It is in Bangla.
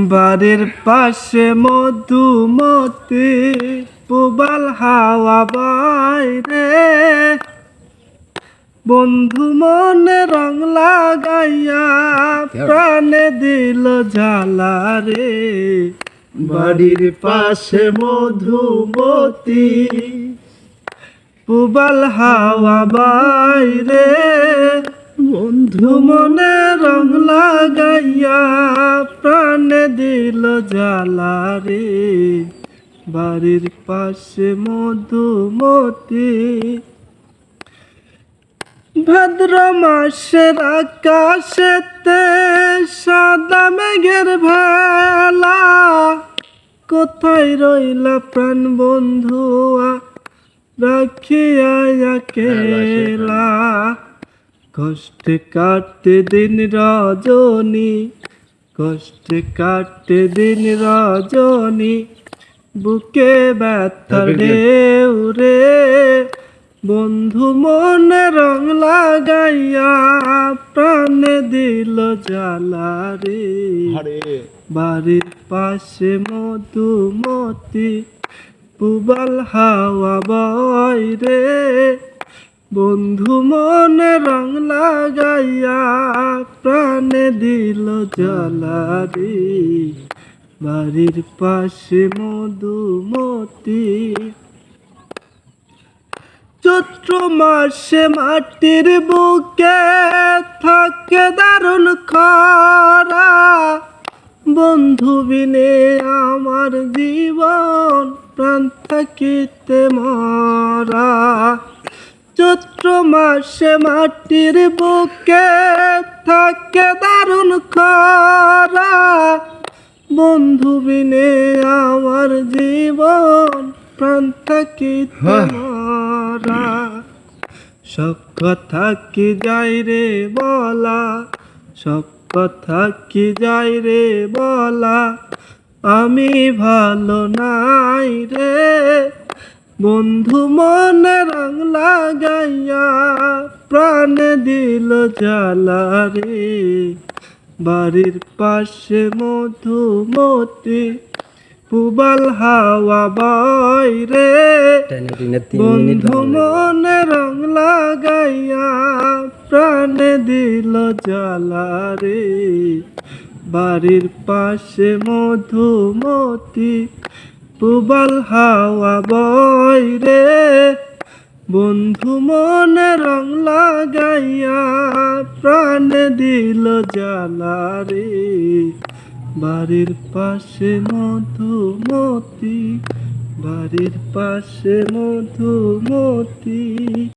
বাড়ির পাশে মধুমতি, পুবাল হাওয়া বাইরে। বন্ধু মনে রং লাগাইয়া প্রাণে দিল জ্বালা রে। বাড়ির পাশে মধুমতি, পুবাল হাওয়া বাইরে। বন্ধু মনে রং লাগাইয়া দিল জ্বালা রে। বাড়ির পাশে মধুমতি। ভাদ্র মাসের আকাশেতে সাদা মেঘের ভেলা। কোথায় রইলা প্রাণ বন্ধুয়া রাখিয়া একেলা কষ্টে কাটতে দিন রজনী। কষ্টে কাটে দিন রজনী বুকে ব্যথা ঢেউ রে বন্ধু মনে রং লাগাইয়া প্রাণে দিল জ্বালা রে বাড়ির পাশে মধুমতি পুবাল হাওয়া বয় রে। বন্ধু মনে রং লাগাইয়া প্রাণে দিল জ্বালা রে বাড়ির পাশে মধুমতি। চৈত্র মাসে মাটির বুকে থাকে দারুণ খরা। বন্ধু বিনে আমার জীবন প্রাণ থাকিতে মরা। চৈত্র মাসে মাটির বুকে থাকে দারুণ খরা। বন্ধু বিনে আমার জীবন প্রাণ থাকিতে মরা সব কথা কি যাই রে বলা? সব কথা কি যাই রে বলা? আমি ভালো নাই রে। বন্ধু মনে রং লাগাইয়া প্রাণ দিল জ্বালা রে। বাড়ির পাশে মধুমতি পুবাল হাওয়া বাইরে বন্ধু মনে রং লাগাইয়া প্রাণে দিল জ্বালা রে। বাড়ির পাশে মধুমতি পুবাল হাওয়া বাইরে বন্ধু মনে রং লাগাইয়া প্রাণে দিল রে। বাড়ির পাশে মধুমতি, বাড়ির পাশে মধুমতি।